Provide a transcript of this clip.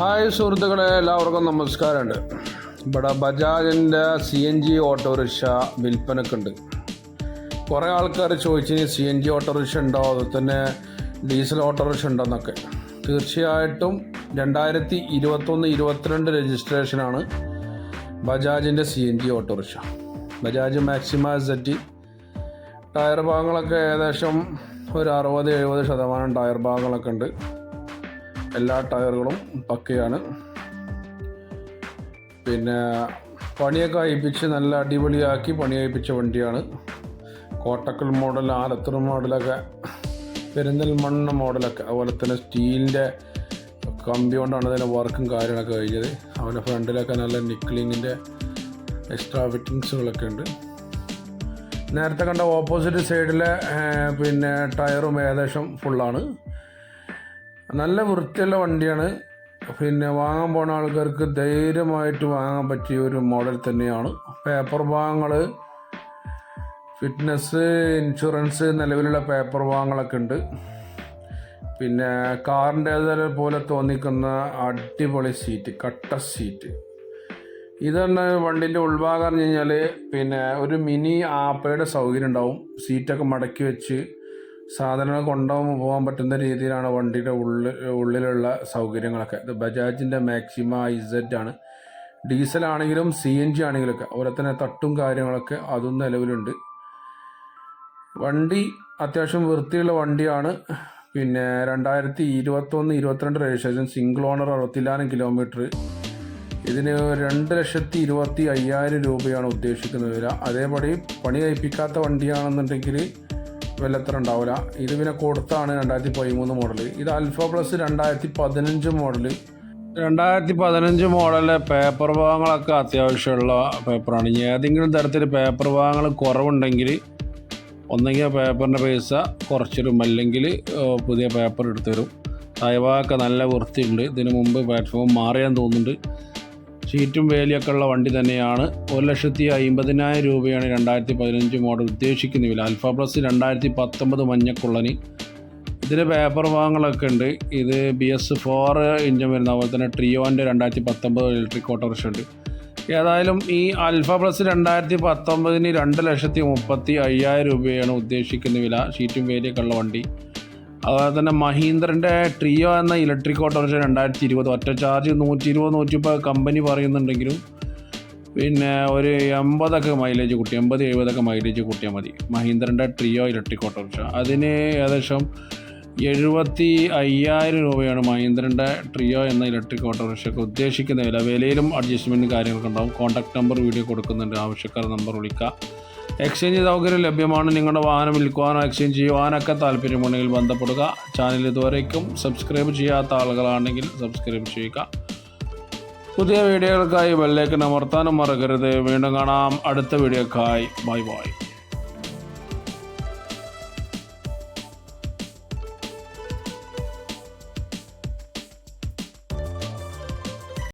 Hi സുഹൃത്തുക്കളെ എല്ലാവർക്കും നമസ്കാരമുണ്ട്. ഇവിടെ ബജാജിന്റെ C N G auto rickshaw വിൽപ്പനക്കുണ്ട്. കുറേ ആൾക്കാർ ചോദിച്ചു സി എൻ ജി ഓട്ടോറിക്ഷ ഉണ്ടോ? അതുപോലെ തന്നെ ഡീസൽ ഓട്ടോറിക്ഷ ഉണ്ടോ എന്നൊക്കെ തീർച്ചയായിട്ടും രണ്ടായിരത്തി ഇരുപത്തൊന്ന് ഇരുപത്തിരണ്ട് രജിസ്ട്രേഷനാണ് ബജാജിന്റെ C N G autorickshaw. Bajaj Maxima settee. Tyre ഭാഗങ്ങളൊക്കെ ഏകദേശം ഒരു അറുപത് എഴുപത് ശതമാനം ടയർ ഭാഗങ്ങളൊക്കെ ഉണ്ട്. എല്ലാ ടയറുകളും പക്കയാണ്. പിന്നെ പണിയൊക്കെ അയപ്പിച്ച് നല്ല അടിപൊളിയാക്കി പണി അയപ്പിച്ച വണ്ടിയാണ്. കോട്ടക്കൽ മോഡൽ ആലത്തൂർ മോഡലൊക്കെ പെരിന്തൽമണ്ണ മോഡലൊക്കെ അതുപോലെ തന്നെ സ്റ്റീലിന്റെ കമ്പി കൊണ്ടാണ് അതിന്റെ വർക്കും കാര്യങ്ങളൊക്കെ കഴിഞ്ഞത്. അവന്റെ ഫ്രണ്ടിലൊക്കെ നല്ല നിക്ലിങ്ങിന്റെ എക്സ്ട്രാ ഫിറ്റിങ്സുകളൊക്കെ ഉണ്ട്. നേരത്തെ കണ്ട ഓപ്പോസിറ്റ് സൈഡിലെ പിന്നെ ടയറും ഏകദേശം ഫുള്ളാണ് നല്ല വൃത്തിയുള്ള വണ്ടിയാണ്. പിന്നെ വാങ്ങാൻ പോണ ആൾക്കാർക്ക് ധൈര്യമായിട്ട് വാങ്ങാൻ പറ്റിയ ഒരു മോഡൽ തന്നെയാണ്. പേപ്പർ ഭാഗങ്ങൾ ഫിറ്റ്നസ് ഇൻഷുറൻസ് നിലവിലുള്ള പേപ്പർ ഭാഗങ്ങളൊക്കെ ഉണ്ട്. പിന്നെ കാറിന്റെ പോലെ തോന്നിക്കുന്ന അടിപൊളി സീറ്റ് കട്ട സീറ്റ് ഇതാണ് വണ്ടിന്റെ ഉൾഭാഗം എന്ന് കഴിഞ്ഞാൽ പിന്നെ ഒരു മിനി ആപ്പയുടെ സൗകര്യം ഉണ്ടാവും. സീറ്റൊക്കെ മടക്കി വെച്ച് സാധനങ്ങൾ കൊണ്ടുപോകാൻ പോകാൻ പറ്റുന്ന രീതിയിലാണ് വണ്ടിയുടെ ഉള്ളിൽ ഉള്ളിലുള്ള സൗകര്യങ്ങളൊക്കെ. ഇത് ബജാജിന്റെ മാക്സിമ ഇസെറ്റ് ആണ്. ഡീസൽ ആണെങ്കിലും സി എൻ ജി ആണെങ്കിലൊക്കെ. അതുപോലെ തന്നെ തട്ടും കാര്യങ്ങളൊക്കെ അതും നിലവിലുണ്ട്. വണ്ടി അത്യാവശ്യം വൃത്തിയുള്ള വണ്ടിയാണ്. പിന്നെ രണ്ടായിരത്തി ഇരുപത്തൊന്ന് ഇരുപത്തിരണ്ട് രജിസ്ട്രേഷൻ സിംഗിൾ ഓണർ അറുപത്തിലായിരം കിലോമീറ്റർ ഇതിന് രണ്ട് ലക്ഷത്തി ഇരുപത്തി അയ്യായിരം രൂപയാണ് ഉദ്ദേശിക്കുന്നത് അതേപടി പണി കഴിപ്പിക്കാത്ത വണ്ടിയാണെന്നുണ്ടെങ്കിൽ വിലത്ര ഉണ്ടാവില്ല ഇത് പിന്നെ കൊടുത്താണ് രണ്ടായിരത്തി പതിമൂന്ന് മോഡൽ ഇത് അൽഫ പ്ലസ് രണ്ടായിരത്തി പതിനഞ്ച് മോഡൽ രണ്ടായിരത്തി പതിനഞ്ച് മോഡലിലെ പേപ്പർ ഭാഗങ്ങളൊക്കെ അത്യാവശ്യമുള്ള പേപ്പറാണ് ഇനി ഏതെങ്കിലും തരത്തിൽ പേപ്പർ ഭാഗങ്ങൾ കുറവുണ്ടെങ്കിൽ ഒന്നെങ്കിൽ പേപ്പറിന്റെ പൈസ കുറച്ചിടും. അല്ലെങ്കിൽ പുതിയ പേപ്പർ എടുത്തു തരും തായ്വാക്കെ നല്ല വൃത്തിയുണ്ട്. ഇതിന് മുമ്പ് പ്ലാറ്റ്ഫോം മാറിയാൻ തോന്നുന്നുണ്ട്. സീറ്റും വേലിയൊക്കെ ഉള്ള വണ്ടി തന്നെയാണ്. ഒരു ലക്ഷത്തി അമ്പതിനായിരം രൂപയാണ് രണ്ടായിരത്തി പതിനഞ്ച് മോഡൽ ഉദ്ദേശിക്കുന്ന വില. അൽഫ പ്ലസ് രണ്ടായിരത്തി പത്തൊമ്പത് മഞ്ഞക്കുള്ളന്. ഇതിന് പേപ്പർ ഭാഗങ്ങളൊക്കെ ഉണ്ട്. ഇത് ബി എസ് ഫോർ ഇഞ്ചൻ വരുന്ന അതുപോലെ തന്നെ ട്രിയോന്റെ രണ്ടായിരത്തി പത്തൊമ്പത് ഇലക്ട്രിക് ഓട്ടോറിക്ഷ ഉണ്ട്. ഏതായാലും ഈ അൽഫ പ്ലസ് രണ്ടായിരത്തി പത്തൊമ്പതിന് രണ്ട് ലക്ഷത്തി മുപ്പത്തി അയ്യായിരം രൂപയാണ് ഉദ്ദേശിക്കുന്ന വില. ഷീറ്റും വേലിയൊക്കെ ഉള്ള വണ്ടി. അതുപോലെ തന്നെ മഹീന്ദ്രന്റെ ട്രിയോ എന്ന ഇലക്ട്രിക് ഓട്ടോറിക്ഷ രണ്ടായിരത്തി ഇരുപത് ഒറ്റ ചാർജ് നൂറ്റി ഇരുപത് നൂറ്റി മുപ്പത് കമ്പനി പറയുന്നുണ്ടെങ്കിലും പിന്നെ ഒരു എൺപതൊക്കെ മൈലേജ് കൂട്ടി എൺപത് എഴുപതൊക്കെ മൈലേജ് കൂട്ടിയാൽ മതി. മഹീന്ദ്രന്റെ ട്രിയോ ഇലക്ട്രിക് ഓട്ടോറിക്ഷ അതിന് ഏകദേശം എഴുപത്തി അയ്യായിരം രൂപയാണ് മഹീന്ദ്രന്റെ ട്രിയോ എന്ന ഇലക്ട്രിക് ഓട്ടോറിക്ഷയ്ക്ക് ഉദ്ദേശിക്കുന്ന വില. വിലയിലും അഡ്ജസ്റ്റ്മെന്റ് കാര്യങ്ങളൊക്കെ ഉണ്ടാവും. കോൺടാക്ട് നമ്പർ വീഡിയോ കൊടുക്കുന്നുണ്ട്. ആവശ്യക്കാർ നമ്പർ വിളിക്കുക എക്സ്ചേഞ്ച് സൗകര്യം ലഭ്യമാണ്. നിങ്ങളുടെ വാഹനം വിൽക്കുവാനോ എക്സ്ചേഞ്ച് ചെയ്യുവാനൊക്കെ താല്പര്യമുണ്ടെങ്കിൽ ബന്ധപ്പെടുക. ചാനൽ ഇതുവരേക്കും സബ്സ്ക്രൈബ് ചെയ്യാത്ത ആളുകളാണെങ്കിൽ സബ്സ്ക്രൈബ് ചെയ്യുക. പുതിയ വീഡിയോകൾക്കായി ബെല്ലേക്ക് അമർത്താനും മറക്കരുത്. വീണ്ടും കാണാം. അടുത്ത വീഡിയോക്കായി ബൈ ബൈ